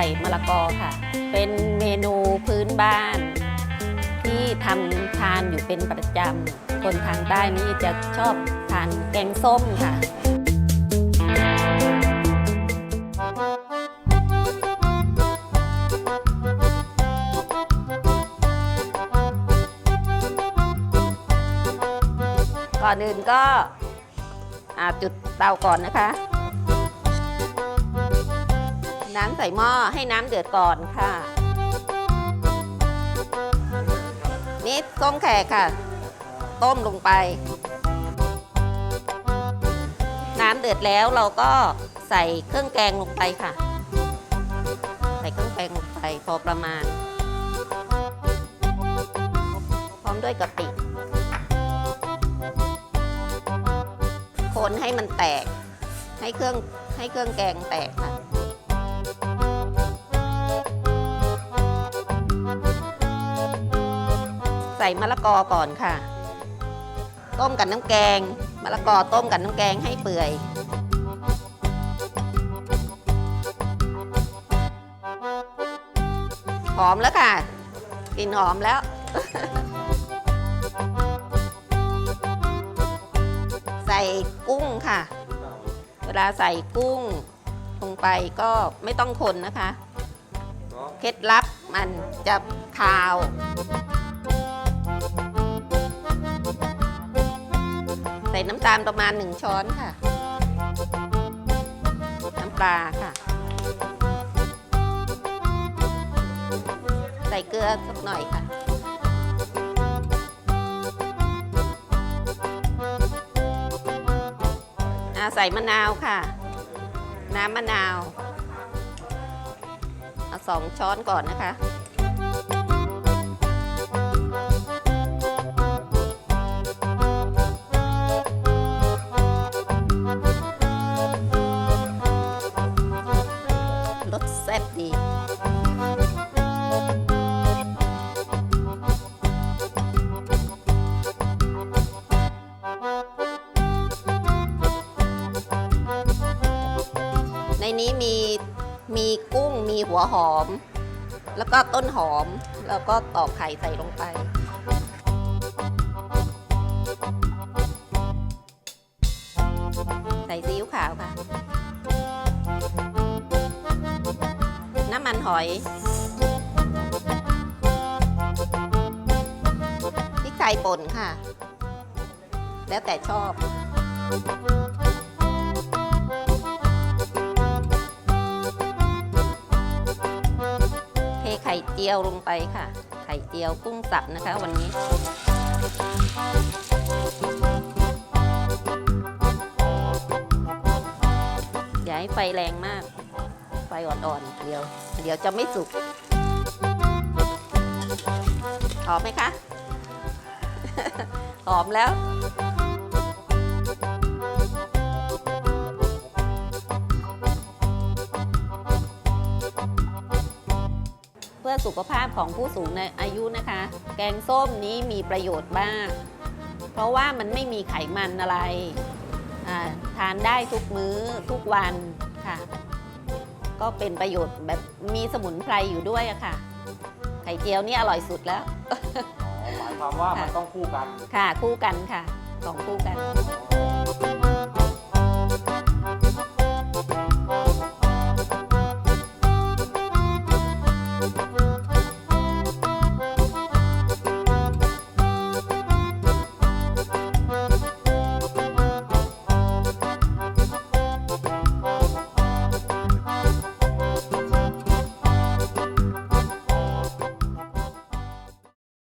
ใส่มะละกอค่ะ เป็นเมนูพื้นบ้าน ที่ทำทานอยู่เป็นประจำ คนทางใต้นี่จะชอบทานแกงส้มค่ะก่อนอื่นก็จุดเตาก่อนนะคะ น้ำใส่หม้อให้น้ำเดือดก่อนค่ะ นี่ส้มแขกค่ะ ต้มลงไป น้ำเดือดแล้วเราก็ใส่เครื่องแกงลงไปค่ะ ใส่เครื่องแกงลงไปพอประมาณ พร้อมด้วยกะปิคนให้มันแตก ให้เครื่องให้เครื่องแกงแตกค่ะ ใส่มะละกอก่อนค่ะ ต้มกับน้ำแกงมะละกอต้มกับน้ำแกงให้เปื่อยหอมแล้วค่ะกลิ่นหอมแล้ว ใส่กุ้งค่ะ เวลาใส่กุ้งลงไปก็ไม่ต้องคนนะคะ เคล็ดลับมันจะคาว น้ำตาลประมาณ 1 ช้อนค่ะ น้ำปลาค่ะ ใส่เกลือสักหน่อยค่ะอาใส่มะนาวค่ะ น้ำมะนาว เอาสองช้อนก่อนนะคะ นนี้มีมีกุ้งมีหัวหอม แล้วก็ต้นหอมแล้วก็ตอกไข่ใส่ลงไป ใส่ซีอิ๊วขาวค่ะ น้ำมันหอยพริกไทยป่นค่ะ แล้วแต่ชอบ ไข่เจียวลงไปค่ะ ไข่เจียวกุ้งสับนะคะ วันนี้ อย่าให้ไฟแรงมาก ไฟอ่อนๆ เดี๋ยว เดี๋ยวจะไม่สุกหอมไหมคะ หอมแล้ว พื่อสุขภาพของผู้สูงอายุนะคะ แกงส้มนี้มีประโยชน์มาก เพราะว่ามันไม่มีไขมันอะไรอ่าทานได้ทุกมื้อทุกวันค่ะ ก็เป็นประโยชน์แบบมีสมุนไพรอยู่ด้วยอะค่ะ ไข่เจียวนี่อร่อยสุดแล้วอ๋อหมายความว่ามันต้องคู่กัน ค่ะคู่กันค่ะสองคู่กัน